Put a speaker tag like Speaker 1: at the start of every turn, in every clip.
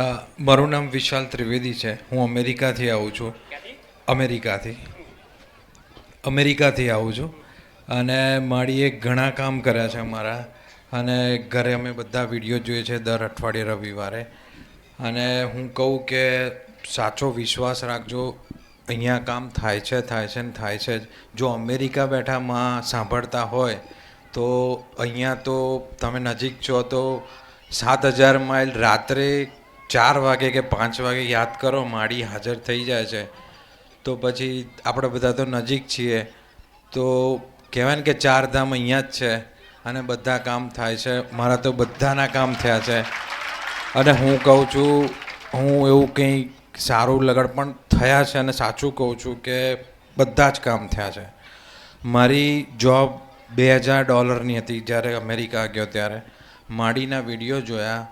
Speaker 1: હા મારું નામ વિશાલ ત્રિવેદી છે. હું અમેરિકાથી આવું છું. અમેરિકાથી. અમેરિકાથી આવું છું. અને માળીએ ઘણા કામ કર્યા છે મારા અને ઘરે અમે બધા વીડિયો જોઈએ છે દર અઠવાડિયે રવિવારે. અને હું કહું કે સાચો વિશ્વાસ રાખજો. અહીંયા કામ થાય છે થાય છે ને થાય છે જો અમેરિકા બેઠા માં સાંભળતા હોય, તો અહીંયા તો તમે નજીક છો તો સાત હજાર માઇલ રાત્રે ચાર વાગે કે પાંચ વાગે યાદ કરો માળી હાજર થઈ જાય છે. તો પછી આપણે બધા તો નજીક છીએ. તો કહેવાય ને કે ચાર ધામ અહીંયા જ છે અને બધા કામ થાય છે. મારા તો બધાના કામ થયા છે. અને હું કહું છું, હું એવું કંઈ સારું લગડ પણ થયા છે અને સાચું કહું છું કે બધા જ કામ થયા છે. મારી જોબ બે હજાર ડોલરની હતી જ્યારે અમેરિકા ગયો ત્યારે. માડીના વીડિયો જોયા.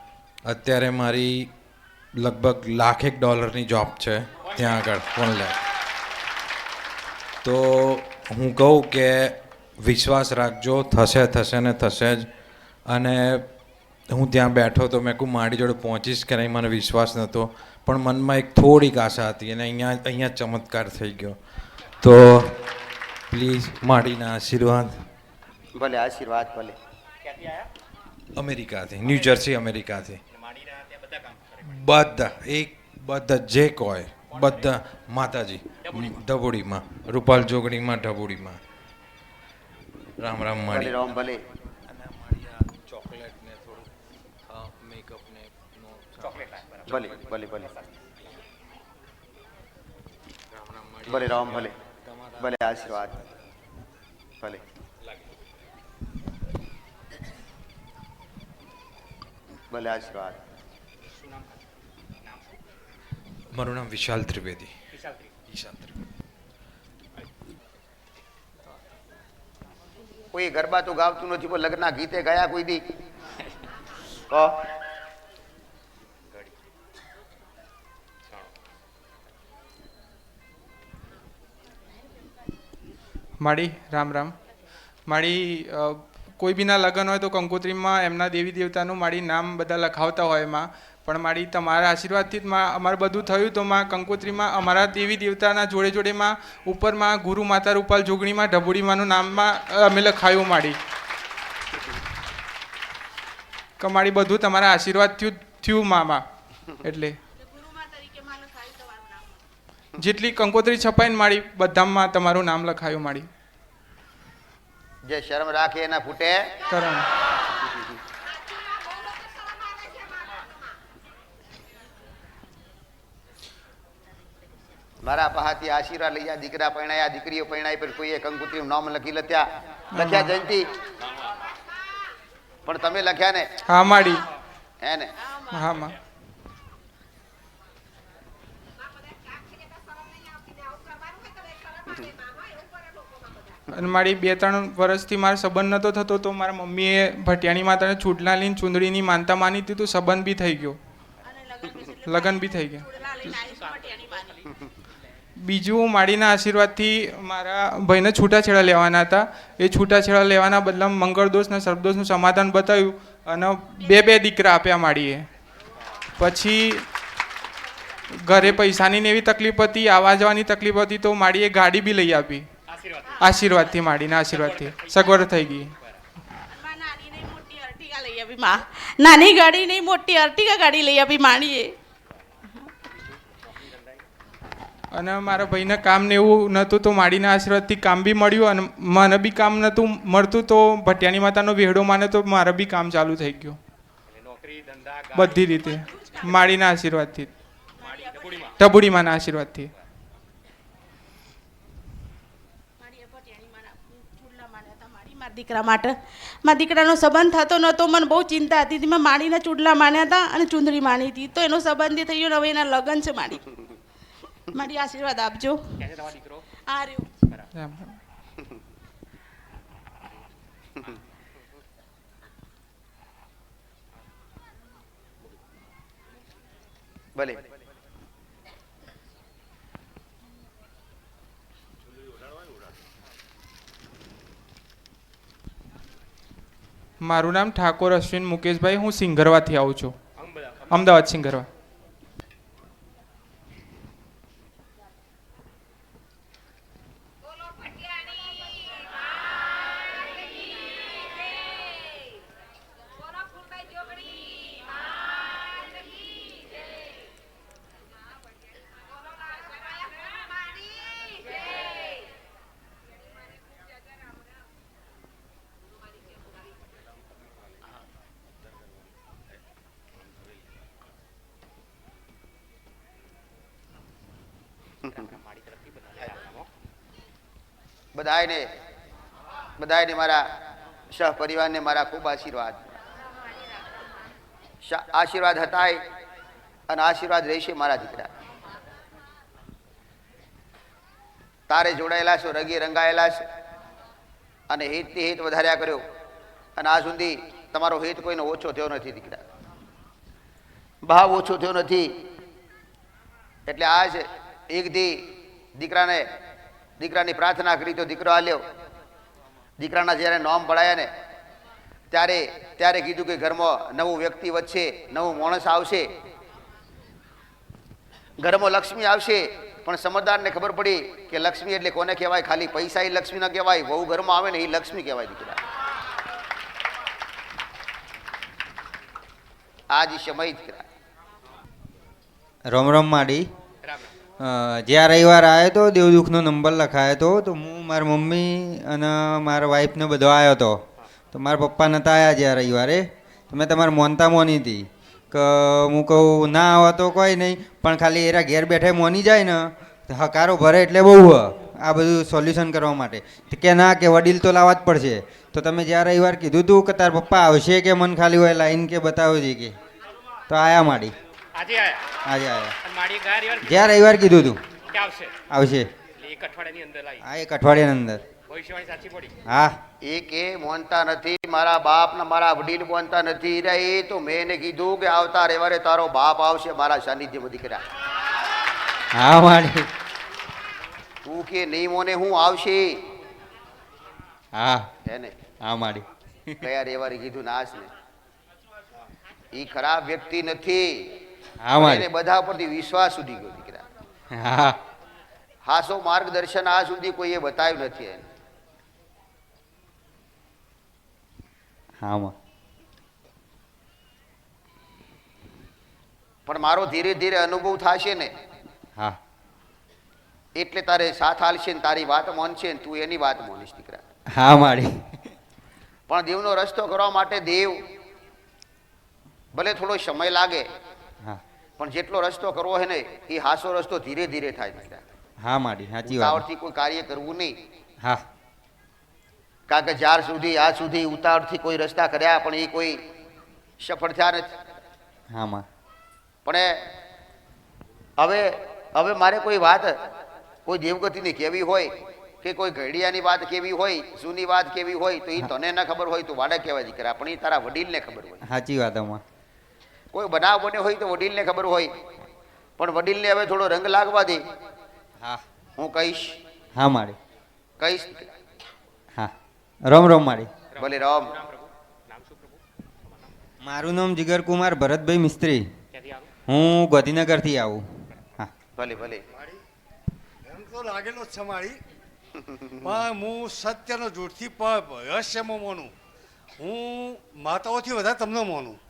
Speaker 1: અત્યારે મારી લગભગ લાખેક ડોલરની જોબ છે ત્યાં આગળ વન લાખ તો હું કહું કે વિશ્વાસ રાખજો થશે થશે ને થશે જ. અને હું ત્યાં બેઠો તો મેં કહું મારી જોડે પહોંચીશ કે નહીં મને વિશ્વાસ નહોતો. પણ મનમાં એક થોડીક આશા હતી અને અહીંયા અહીંયા ચમત્કાર થઈ ગયો. તો પ્લીઝ માડીના આશીર્વાદ.
Speaker 2: ભલે આશીર્વાદ ભલે.
Speaker 1: અમેરિકાથી ન્યૂ જર્સી અમેરિકાથી. બધા એક બધા જે કોઈ બધા માતાજી ઢબોડીમાં રૂપાલ જોગણીમાં ઢબોડીમાં. રામ રામ
Speaker 2: ભલે રામ ભલે.
Speaker 1: ચોકલેટ ને થોડું મેકઅપ ને
Speaker 2: ભલે ભલે ભલે. ભલે રામ ભલે. ભલે આશીર્વાદ. ભલે. ભલે આશીર્વાદ.
Speaker 1: મારું નામ વિશાલ ત્રિવેદી. વિશાલ ત્રિવેદી.
Speaker 2: કોઈ ગરબા તો ગાવતું નથી પણ લગ્નના ગીતે ગયા કોઈ દી. કહો.
Speaker 3: માડી રામ રામ. માળી કોઈ બીના લગ્ન હોય તો કંકોત્રીમાં એમના દેવી દેવતાનું માડી નામ બધા લખાવતા હોય એમાં. પણ મારી તમારા આશીર્વાદથી જ માં અમારે બધું થયું તો માં કંકોત્રીમાં અમારા દેવી દેવતાના જોડે જોડેમાં ઉપરમાં ગુરુ માતા રૂપાલ જોગણીમાં ઢબુડીમાંનું નામમાં અમે લખાયું માડી. કમાડી મારી બધું તમારા આશીર્વાદ થયું થયું મામા એટલે જેટલી કંકોત્રી છપાઈને મારી બધામાં તમારું નામ લખાયું મારી
Speaker 2: જે શરમ રાખે એના ફૂટે.
Speaker 3: કરણ.
Speaker 2: મારા પાસેથી આશીર્વાદ લઈ જા દીકરા પરણાયા દીકરીઓ પરણાય પર કોઈએ કંકુત્રીનું નામ લખી લખ્યા. લખ્યા જયંતિ. પણ તમે લખ્યા ને?
Speaker 3: હા માડી.
Speaker 2: હે ને?
Speaker 3: હા માં. અને મારી બે ત્રણ વર્ષથી મારો સંબંધ નહોતો થતો તો મારા મમ્મીએ ભટિયાની માતાને ચૂંટલા લઈને ચૂંદડીની માનતા માની હતી તો સંબંધ બી થઈ ગયો. લગ્ન બી થઈ ગયા. બીજું માળીના આશીર્વાદથી મારા ભાઈને છૂટાછેડા લેવાના હતા. એ છૂટાછેડા લેવાના બદલામાં મંગળદોષ દોષના સર્પદોષનું સમાધાન બતાવ્યું અને બે બે દીકરા આપ્યા માળીએ પછી ઘરે પૈસાની ને એવી તકલીફ હતી, આવવા જવાની તકલીફ હતી, તો માડીએ ગાડી બી લઈ આપી. આશીર્વાદથી માડીના આશીર્વાદથી. સગવડ થઈ ગઈ.
Speaker 4: નાની ગાડી નહીં મોટી અર્ટિગા ગાડી લઈ આપી માણીએ
Speaker 3: અને મારા ભાઈને કામ ને એવું નહોતું તો માડીના આશીર્વાદથી કામ બી મળ્યું અને મને બી કામ નહોતું મળતું તો ભટિયાણી માતાનો વેહડો માને તો મારે બી કામ ચાલુ થઈ ગયું. બધી રીતે. માડીના આશીર્વાદથી. ટબુડીમાના આશીર્વાદથી.
Speaker 4: દીકરા માટે. મારા દીકરાનો સંબંધ થતો નહોતો મને બહુ ચિંતા હતી. મેં માડીના ચૂડલા માન્યા હતા અને ચુંદડી માની હતી. તો એનો સંબંધ થઈ ગયો ને હવે એના લગ્ન છે મારી મારી આશીર્વાદ આપજો. આ રહ્યો.
Speaker 2: ભલે.
Speaker 3: મારું નામ ઠાકોર અશ્વિન મુકેશભાઈ. હું સિંગરવાથી આવું છું. અમદાવાદ સિંગરવા
Speaker 2: બધાને બધાને મારા સહ મારા ખૂબ આશીર્વાદ. આશીર્વાદ હતા અને આશીર્વાદ રહેશે મારા દીકરા. તારે જોડાયેલા છો, રંગી રંગાયેલા છે. અને હિતથી હિત વધાર્યા કર્યો. અને આ સુધી તમારો હિત કોઈનો ઓછો થયો નથી દીકરા. ભાવ ઓછો થયો નથી. એટલે આ એકથી દીકરાને દીકરાની પ્રાર્થના કરી તો દીકરો આલ્યો દીકરાના જ્યારે નોમ પડાયા ને ત્યારે ત્યારે કીધું કે ઘરમાં નવું વ્યક્તિ વચ્ચે નવું માણસ આવશે. ઘરમાં લક્ષ્મી આવશે પણ સમજદારને ખબર પડી કે લક્ષ્મી એટલે કોને કહેવાય? ખાલી પૈસા એ લક્ષ્મી ન કહેવાય બહુ ઘરમાં આવે ને એ લક્ષ્મી કહેવાય દીકરા. આ જ સમય દીકરા
Speaker 5: રમ રમ માડી. અ, જ્યાં રવિવાર આવ્યો તો દેવદુખનો નંબર લખાયો હતો, તો હું, મારી મમ્મી અને મારા વાઈફને બધો આવ્યો હતો. તો મારા પપ્પા નહોતા આવ્યા જ્યાં રવિવારે. તો મેં તમારે મોનતા મોની હતી. કે હું કહું, ના આવો તો કોઈ નહીં. પણ ખાલી એરા ઘેર બેઠે મોની જાય ને, તો હકારો ભરે એટલે બહુ આ બધું સોલ્યુશન કરવા માટે. કે ના, કે વડીલ તો લાવવા જ પડશે. તો તમે જ્યાં રવિવાર કીધું હતું કે તાર પપ્પા આવશે કે મન ખાલી હોય, લાઈન કે બતાવજે કે. તો આયા માડી.
Speaker 6: આજે આયા.
Speaker 5: આજે આયા.
Speaker 6: માડી ગયા રવિવાર
Speaker 5: જ્યાં રવિવાર કીધું તું?
Speaker 6: કે આવશે?
Speaker 5: આવશે.
Speaker 6: એક અઠવાડિયાની અંદર આવી.
Speaker 5: હા એક અઠવાડિયાની અંદર.
Speaker 6: ભવિષ્યવાણી સાચી પડી.
Speaker 5: હા.
Speaker 2: એ કે મોનતા નથી મારા બાપ ને મારા વડીલ મોનતા નથી રે એ તો મેં એને કીધું કે આવતા રવિવારે તારો બાપ આવશે મારા સાનિધ્યમાં દીકરા
Speaker 5: હા માડી
Speaker 2: તું કે નહીં મોને હું આવશે?
Speaker 5: હા.
Speaker 2: એને
Speaker 5: હા માડી
Speaker 2: કયા રવિવારે કીધું નાશ ને. ઈ ખરાબ વ્યક્તિ નથી. એને બધા પરથી વિશ્વાસ સુધી ગયો દીકરા.
Speaker 5: હા.
Speaker 2: હાસો માર્ગદર્શન આ સુધી કોઈએ બતાવ્યું નથી એને. પણ મારો ધીરે ધીરે અનુભવ થશે ને.
Speaker 5: હા.
Speaker 2: એટલે તારે સાથ હાલશે ને તારી વાત માનશે ને તું એની વાત માનીશ દીકરા.
Speaker 5: હા મારી.
Speaker 2: પણ દેવનો રસ્તો કરવા માટે દેવ ભલે થોડો સમય લાગે પણ જેટલો રસ્તો કરવો હોય ને એ હાસો રસ્તો ધીરે ધીરે થાય
Speaker 5: હા માડી સાચી વાત.
Speaker 2: ઉતાવળથી કોઈ કાર્ય કરવું નહીં.
Speaker 5: હા.
Speaker 2: કારણ કે જ્યાર સુધી આજ સુધી ઉતાવળથી કોઈ રસ્તા કર્યા પણ એ કોઈ સફળ થયા નથી.
Speaker 5: હા માં.
Speaker 2: પણ હવે હવે મારે કોઈ વાત કોઈ દેવગતિની કેવી હોય કે કોઈ ઘડિયાની વાત કેવી હોય જૂની વાત કેવી હોય તો એ તને ના ખબર હોય તો વાડા કહેવાય દીકરા. પણ એ તારા વડીલને ખબર હોય.
Speaker 5: સાચી વાત આમાં.
Speaker 2: કોઈ બનાવ બન્યો હોય તો વડીલને ખબર હોય. પણ વડીલને હવે થોડો રંગ લાગવા દે.
Speaker 5: હા.
Speaker 2: હું કહીશ.
Speaker 5: હા મારી.
Speaker 2: કહીશ.
Speaker 5: હા. રમ રમ મારી.
Speaker 2: ભલે રમ.
Speaker 5: મારું નામ જીગરકુમાર ભરતભાઈ મિસ્ત્રી. હું ગાંધીનગરથી આવું. હા.
Speaker 2: ભલે ભલે.
Speaker 7: એમ તો લાગેલો જ છે મારી. પણ હું સત્યનો જોડથી પણ રહસ્યમાં મોનું. હું માતાઓથી વધારે તમને માનું.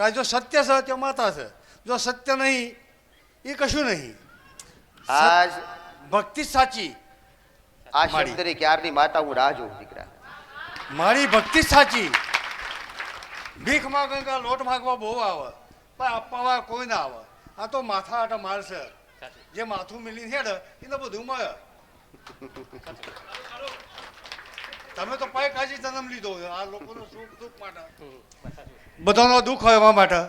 Speaker 7: કારણ જો સત્ય છે તો માતા છે. જો સત્ય નહીં એ કશું નહીં.
Speaker 2: આજ
Speaker 7: ભક્તિ જ સાચી.
Speaker 2: આ
Speaker 7: મારી.
Speaker 2: શબ્દની ક્યારની માતા હું રાહ જોઉં દીકરા?
Speaker 7: મારી ભક્તિ જ સાચી. ભીખ માંગવા લોટ માંગવા બહુ આવે. પણ આપવા કોઈ ના આવે. આ તો માથા આટા મારશે જે માથું મિલી હેડ એને બધું મળે. તમે તો પાય કાજી જન્મ લીધો આ લોકોનો સુખ દુઃખ માટે. બધાનો દુઃખ હોય એવા માટે.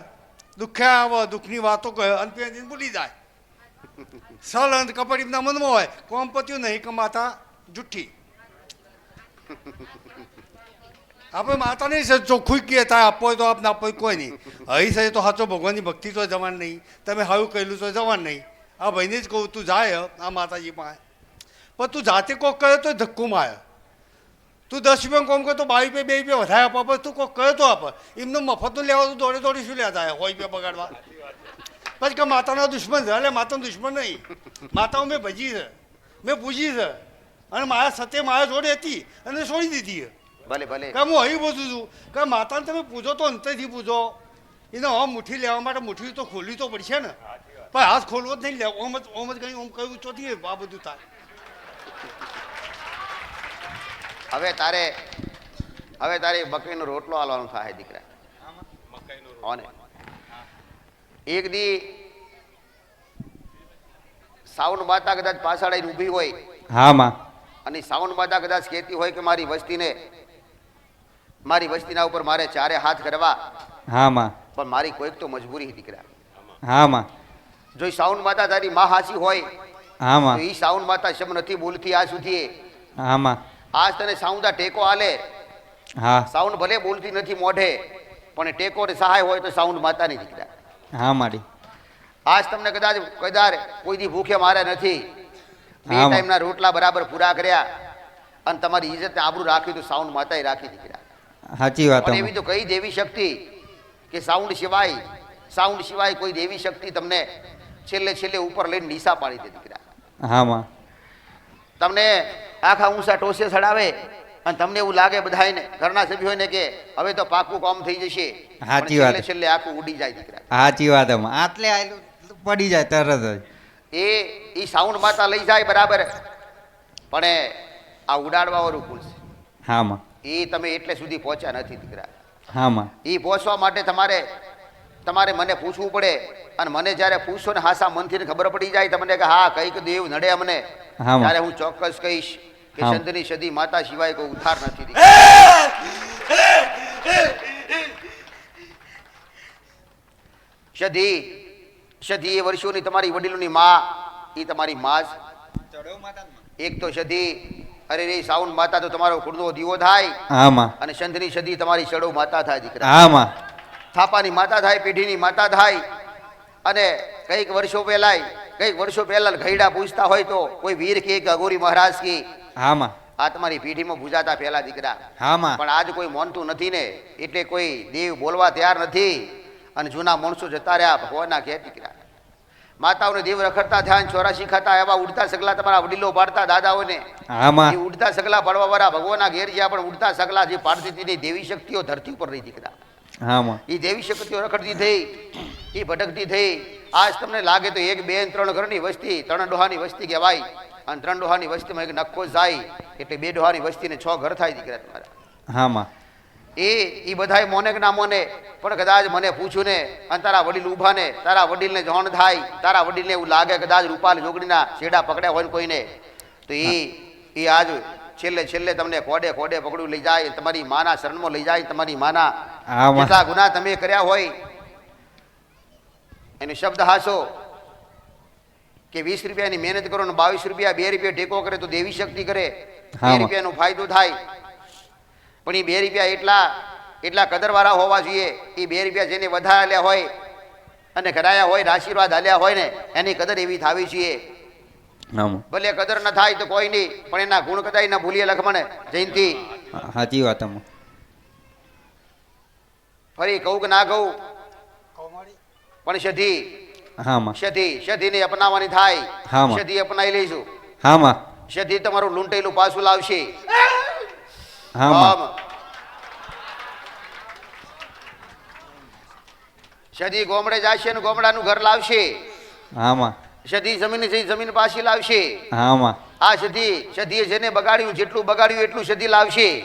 Speaker 7: દુઃખે આવે દુઃખની વાતો કહે અંત ભૂલી જાય. સલ અંત કપડ એમના મનમાં હોય. કોમ પત્યું નહીં કે માતા જુઠ્ઠી. આપણે માતા નહીં સર ચોખ્ખું કે થાય આપો તો આપને આપવો હોય કોઈ નહીં. હઈ સર તો સાચો ભગવાનની ભક્તિ તો જવાન નહીં. તમે હાયું કહેલું તો જવાન નહીં. આ ભાઈને જ કહું તું જાય આ માતાજી પાસે. પણ તું જાતે કોક કહે તો ધક્કો મારે. તું દસ રૂપિયા કોમ કરે તો બાવીસ રૂપિયા બે રૂપિયા વધારે આપે પણ તું કોઈ કયો તો આપે. એમને મફતનું લેવા તો દોડે દોડી શું લેતા હોય રૂપિયા બગાડવા. પછી કે માતાનો દુશ્મન છે. એટલે માતાનો દુશ્મન નહીં. માતાઓ મેં ભજી છે. મેં પૂજી છે. અને મારા સત્ય મારા જોડે હતી અને છોડી દીધી
Speaker 2: ભલે ભલે.
Speaker 7: કે હું અહીં પૂછું છું. કે માતાને તમે પૂછો તો અંતેથી પૂછો એને હમ મુઠ્ઠી લેવા માટે મુઠ્ઠી તો ખોલવી તો પડશે ને. પણ હાથ ખોલવો જ નહીં. લે ઓમ જ ઓમ જ કંઈ ઓમ કહ્યું ચોથી આ બધું થાય
Speaker 2: હવે તારે હવે તારે બકરીનો રોટલો આલવાનો થાય દીકરા. હોને એક દી સાઉન્ડ માતા કદાચ પાછળ આવીને ઊભી હોય.
Speaker 5: હા માં.
Speaker 2: અને સાઉન્ડ માતા કદાચ કહેતી હોય કે મારી વસ્તીને મારી વસ્તીના ઉપર મારે ચારે હાથ કરવા.
Speaker 5: હા માં.
Speaker 2: પણ મારી કોઈક તો મજબૂરી દીકરા.
Speaker 5: હા માં.
Speaker 2: જો સાઉન્ડ માતા તારી માં હાસી હોય
Speaker 5: હા માં.
Speaker 2: ઈ સાઉન્ડ માતા શબ્દ નથી બોલતી આ સુધી
Speaker 5: હા માં.
Speaker 2: આજ તને સાઉન્ડા ટેકો આલે.
Speaker 5: હા.
Speaker 2: સાઉન્ડ ભલે બોલતી નથી મોઢે પણ ટેકો ને સહાય હોય તો સાઉન્ડ માતાની દીકરા.
Speaker 5: હા માડી.
Speaker 2: આજ તમને કદાચ કદાચ કોઈ દી ભૂખે માર્યા નથી. બે ટાઈમના રોટલા બરાબર પૂરા કર્યા અને તમારી ઇજ્જત આબરૂ રાખી તો સાઉન્ડ માતાએ રાખી દીકરા.
Speaker 5: સાચી વાત
Speaker 2: એવી તો કઈ દેવી શક્તિ કે સાઉન્ડ સિવાય સાઉન્ડ સિવાય કોઈ દેવી શક્તિ તમને છેલ્લે છેલ્લે ઉપર લઈને નિશા પાડી દે દીકરા.
Speaker 5: હા માં.
Speaker 2: તમને આખા ઊંચા ટોસે ચડાવે. અને તમને એવું લાગે બધાને ઘરના સભ્યોને કે હવે તો પાકું કામ થઈ જશે.
Speaker 5: સાચી વાત.
Speaker 2: છેલ્લે આખું ઉડી જાય દીકરા.
Speaker 5: સાચી વાત આટલે પડી જાય તરત જ.
Speaker 2: એ એ સાઉન્ડ માતા લઈ જાય બરાબર. પણ આ ઉડાડવા વાળું ભૂલ છે.
Speaker 5: હામાં.
Speaker 2: એ તમે એટલે સુધી પહોંચ્યા નથી દીકરા.
Speaker 5: હામાં.
Speaker 2: એ પહોંચવા માટે તમારે તમારે મને પૂછવું પડે અને મને જ્યારે પૂછશો ને હાસા મનથી ખબર પડી જાય તમને કે હા કંઈક દેવ નડે અમને. ત્યારે હું ચોક્કસ કહીશ કે. સંતની સદી માતા સિવાય કોઈ ઉદ્ધાર નથી. સદી સદી એ વર્ષોની તમારી વડીલોની માં એ તમારી માં જ. એક તો સદી અરે રે સાઉન્ડ માતા તો તમારો કુળનો દીવો થાય. અને સંતની સદી તમારી ચડો માતા થાય દીકરા.
Speaker 5: હા માં.
Speaker 2: થાપાની માતા થાય પેઢીની માતા થાય. અને કંઈક વર્ષો પહેલાય કંઈક વર્ષો પહેલા ઘઈડા પૂછતા હોય તો કોઈ વીર કે અઘોરી મહારાજ કી
Speaker 5: હા માં.
Speaker 2: આ તમારી પેઢીમાં પૂજાતા પહેલા દીકરા.
Speaker 5: હા
Speaker 2: પણ આજ કોઈ મોનતું નથી ને એટલે કોઈ દેવ બોલવા તૈયાર નથી. અને જૂના માણસો જતા રહ્યા ભગવાનના ઘેર દીકરા. માતાઓને દેવ રખડતા ધ્યાન ચોરાશી ખાતા એવા ઉડતા સગલા તમારા વડીલો પાડતા દાદાઓને.
Speaker 5: હા
Speaker 2: ઉડતા સગલા પાડવા વાળા ભગવાનના ઘેર જ્યાં પણ ઉડતા સગલા જે પાડતી દેવી શક્તિઓ ધરતી ઉપર રહી દીકરા.
Speaker 5: હા
Speaker 2: એ દેવી શક્તિઓ રખડતી થઈ એ ભટકતી થઈ. આજ તમને લાગે તો એક બે ત્રણ ઘરની વસ્તી ત્રણ ડોહાની વસ્તી કહેવાય. અને ત્રણ ડોહાની વસ્તીમાં એક નખો જાય એટલે બે ડોહાની વસ્તીને છ ઘર થાય દીકરા તમારા.
Speaker 5: હા માં
Speaker 2: એ એ બધાય મોને કે ના મોને પણ કદાચ મને પૂછ્યું ને અને તારા વડીલ ઊભા ને તારા વડીલને જાણ થાય તારા વડીલને એવું લાગે કદાચ રૂપાલ જોગડીના છેડા પકડ્યા હોય કોઈને તો એ એ આજ છેલ્લે છેલ્લે તમને કોડે કોડે પકડું લઈ જાય તમારી માના શરણમાં લઈ જાય તમારી માના
Speaker 5: હા
Speaker 2: જેટલા ગુના તમે કર્યા હોય એનો શબ્દ હાસો કે વીસ રૂપિયાની મહેનત કરો ને બાવીસ રૂપિયા બે રૂપિયા ટેકો કરે તો દેવી શક્તિ કરે. બે. રૂપિયાનો ફાયદો થાય. પણ એ બે રૂપિયા એટલા એટલા કદરવાળા હોવા જોઈએ એ બે રૂપિયા જેને વધાર્યા હોય અને કરાયા હોય આશીર્વાદ આલ્યા હોય ને એની કદર એવી થાવી જોઈએ. ભલે કદર ન થાય તો કોઈ નહીં પણ એના ગુણ કદાય ના ભૂલીએ લખમણ જયંતિ.
Speaker 5: સાચી વાત
Speaker 2: ફરી કહું કે ના કહું? પણ સધી
Speaker 5: હા માં
Speaker 2: સધી સધીને અપનાવવાની થાય.
Speaker 5: હા,
Speaker 2: સધી અપનાવી લઈશું.
Speaker 5: હા માં
Speaker 2: સધી તમારું લૂંટેલું પાછું લાવશે.
Speaker 5: હા માં
Speaker 2: આમ. સધી ગોમડે જાશે ને ગોમડાનું ઘર લાવશે.
Speaker 5: હા માં
Speaker 2: સધી જમીન છે જમીન પાછી લાવશે.
Speaker 5: આમાં.
Speaker 2: આ સધી સધીએ જેને બગાડ્યું જેટલું બગાડ્યું એટલું સધી લાવશે.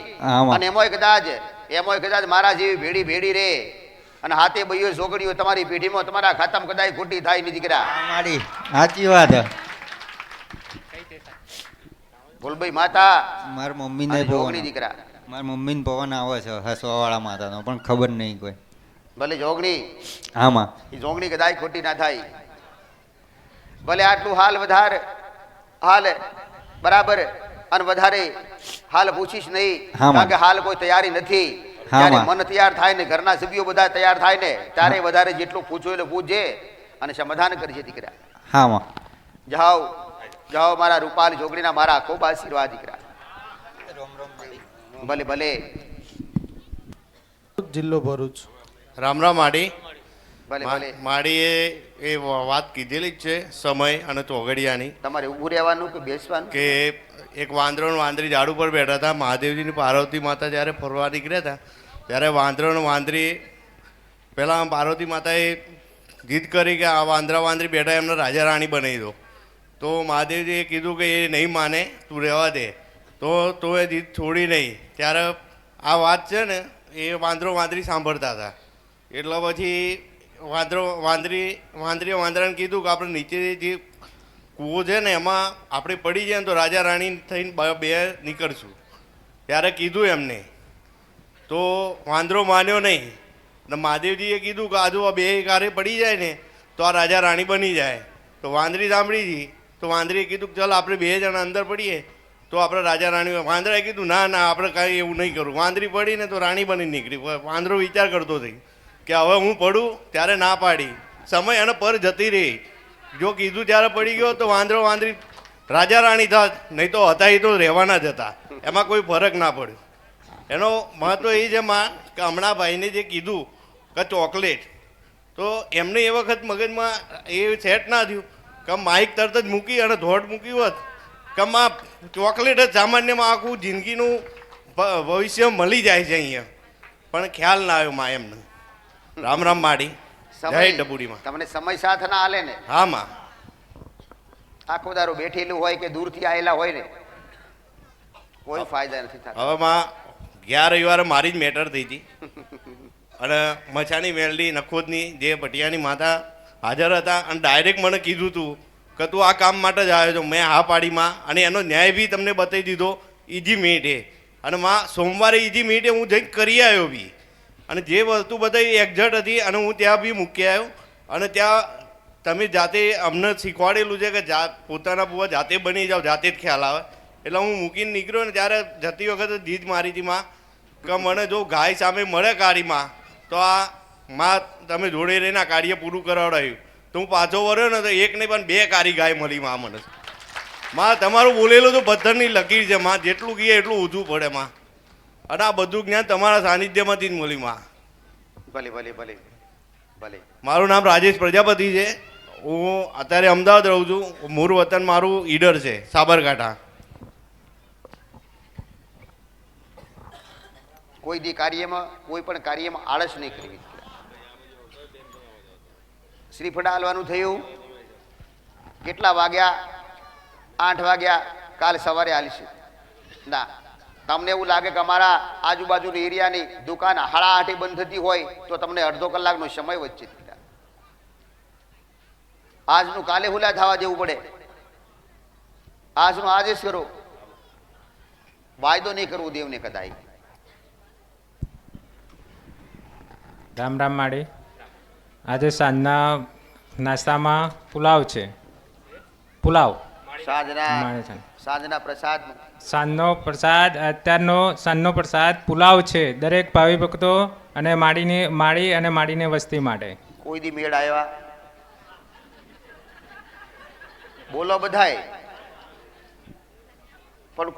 Speaker 2: અને એમાંય કદાચ એમાંય કદાચ મારા જેવી ભેડી ભેડી રે. અને હાથે બૈયો છોકરીઓ તમારી પેઢીમાં તમારા ખાતામાં કદાચ ખોટી થાય નહીં દીકરા.
Speaker 5: મારી સાચી વાત.
Speaker 2: ભૂલભાઈ માતા.
Speaker 5: મારા મમ્મી
Speaker 2: ને જોગણી દીકરા.
Speaker 5: માર મમ્મી ને પવન આવે છે હસવાવાળા માતાનો પણ ખબર નહીં કોઈ.
Speaker 2: ભલે જોગણી.
Speaker 5: આમાં.
Speaker 2: એ જોગણી કદાચ ખોટી ના થાય. ભલે આટલું હાલ વધારે હાલ બરાબર અને વધારે હાલ પૂછીશ નહીં. કારણ કે હાલ કોઈ તૈયારી નથી. મન તૈયાર થાય ને ઘરના સભ્યો બધા તૈયાર થાય ને ત્યારે વધારે જેટલું પૂછો એટલે પૂછજે અને સમાધાન કરજે દીકરા.
Speaker 5: હા
Speaker 2: જાઓ જાઓ મારા રૂપાલ જોગણીના મારા ખૂબ આશીર્વાદ દીકરા. ભલે ભલે.
Speaker 8: જિલ્લો ભરૂચ.
Speaker 9: રામ રામ માડી
Speaker 2: ભલે
Speaker 9: મા-
Speaker 2: ભલે.
Speaker 9: માડીએ એ વાત કીધેલી જ છે સમય અને ચોઘડિયાની
Speaker 2: તમારે ઊભું રહેવાનું કે બેસવાનું?
Speaker 9: કે એક વાંદરો વાંદરી ઝાડ ઉપર બેઠા હતા મહાદેવજીની પાર્વતી માતા જ્યારે ફરવા નીકળ્યા હતા ત્યારે વાંદરો વાંદરી પહેલાં પાર્વતી માતાએ જીદ કરી કે આ વાંદરા વાંદરી બેઠા એમને રાજા રાણી બનાવી દો. તો મહાદેવજીએ કીધું કે એ નહીં માને તું રહેવા દે. તો તો એ જીદ છોડી નહીં. ત્યારે આ વાત છે ને એ વાંદરો વાંદરી સાંભળતા હતા. એટલે પછી વાંદરો, વાંદરી વાંદરીએ વાંદરાને કીધું કે આપણે નીચે જે કૂવો છે ને એમાં આપણે પડી જાય ને તો રાજા રાણી થઈને બે નીકળશું. ત્યારે કીધું એમને. તો વાંદરો માન્યો નહીં. ને મહાદેવજીએ કીધું કે આજુ આ બે કારે પડી જાય ને તો આ રાજા રાણી બની જાય. તો વાંદરી સાંભળી હતી. તો વાંદરીએ કીધું કે ચાલ આપણે બે જણા અંદર પડીએ. તો આપણે રાજા રાણી વાંદરાએ કીધું, ના ના, આપણે કાંઈ એવું નહીં કરવું વાંદરી પડીને તો રાણી બની નીકળી. વાંદરો વિચાર કરતો થઈ. કે હવે હું પડું ત્યારે ના પાડી. સમય અને પર જતી રહી. જો કીધું ત્યારે પડી ગયો તો વાંદરો વાંદરી રાજા રાણી થાત, નહીં તો હતા એ તો રહેવાના જ હતા. એમાં કોઈ ફરક ના પડ્યો. એનો મહત્વ એ છે માં, કે હમણાં ભાઈને જે કીધું કે ચોકલેટ, તો એમને એ વખત મગજમાં એ સેટ ના થયું કે માઇક તરત જ મૂકી અને ધોઢ મૂકી હોત કે માં, ચોકલેટ જ સામાન્યમાં આખું જિંદગીનું ભવિષ્ય મળી જાય છે અહીંયા. પણ ખ્યાલ ના આવ્યો માં એમને. રામ રામ માડી. જય ડબુડીમાં.
Speaker 2: તમને સમય સાથ ના હાલે ને?
Speaker 9: હા માં
Speaker 2: આખો દારો બેઠેલું હોય કે દૂરથી આવેલા હોય ને? કોઈ ફાયદા નથી થતા.
Speaker 9: હવે માં ગયા રવિવારે મારી જ મેટર થઈ હતી. અને મચાની મેલડી નખોદની જે ભટિયાની માતા હાજર હતા અને ડાયરેક્ટ મને કીધું હતું કે તું આ કામ માટે જ આવ્યો છો. મેં હા પાડીમાં અને એનો ન્યાય બી તમને બતાવી દીધો. ઈજી મિનિટે અને માં સોમવારે ઈજી મિનિટે હું જઈને કરી આવ્યો બી. અને જે વસ્તુ બધી એક્ઝેક્ટ હતી અને હું ત્યાં બી મૂકી આવ્યો. અને ત્યાં તમે જાતે અમને શીખવાડેલું છે કે જા, પોતાના બુવા જાતે બની જાઓ, જાતે જ ખ્યાલ આવે. એટલે હું મૂકીને નીકળ્યો ને ત્યારે જતી વખતે જીત મારી હતી, માં, કે મને જો ગાય સામે મળે કાળીમાં, તો આ માં, તમે જોડે રહીને આ કાર્ય પૂરું કરાવડાવ્યું તો હું પાછો વર્યો ને તો એક નહીં, પણ બે કારી ગાય મળી માં મને. માં, તમારું બોલેલું તો પથ્થરની લકીર છે, માં, જેટલું કહીએ એટલું ઊંધું પડે, માં. અને આ બધું જ્ઞાન તમારા સાનિધ્યમાંથી જ મળ્યું માં.
Speaker 2: ભલે ભલે ભલે ભલે.
Speaker 9: મારું નામ રાજેશ પ્રજાપતિ છે. હું અત્યારે અમદાવાદ રહું છું. મૂળ વતન મારું ઈડર છે સાબરકાંઠા.
Speaker 2: કોઈ દી કાર્યમાં કોઈ પણ કાર્યમાં આળસ નહીં કરવી. શ્રીફળા હાલવાનું થયું. કેટલા વાગ્યા? આઠ વાગ્યા. કાલ સવારે હાલીશું ના. તમને એવું લાગે કે અમારા આજુબાજુની એરિયાની દુકાન હાડા બંધ થતી હોય તો તમને અડધો કલાકનો સમય વચ્ચે દીધા આજનું કાલે હુલા થવા દેવું પડે. આજનું આજે જ કરો. વાયદો નહીં કરવો દેવને કદાય.
Speaker 8: રામ રામ માળી. આજે સાંજના નાસ્તામાં પુલાવ છે. પુલાવ.
Speaker 2: સાંજના સાંજના પ્રસાદ
Speaker 8: સાંજનો પ્રસાદ અત્યારનો સાંજનો પ્રસાદ પુલાવ છે દરેક ભાવિ ભક્તો અને માડીની માળી અને માડીને વસ્તી માટે.
Speaker 2: કોઈ દી મેળ આવ્યા બોલો બધાય. પણ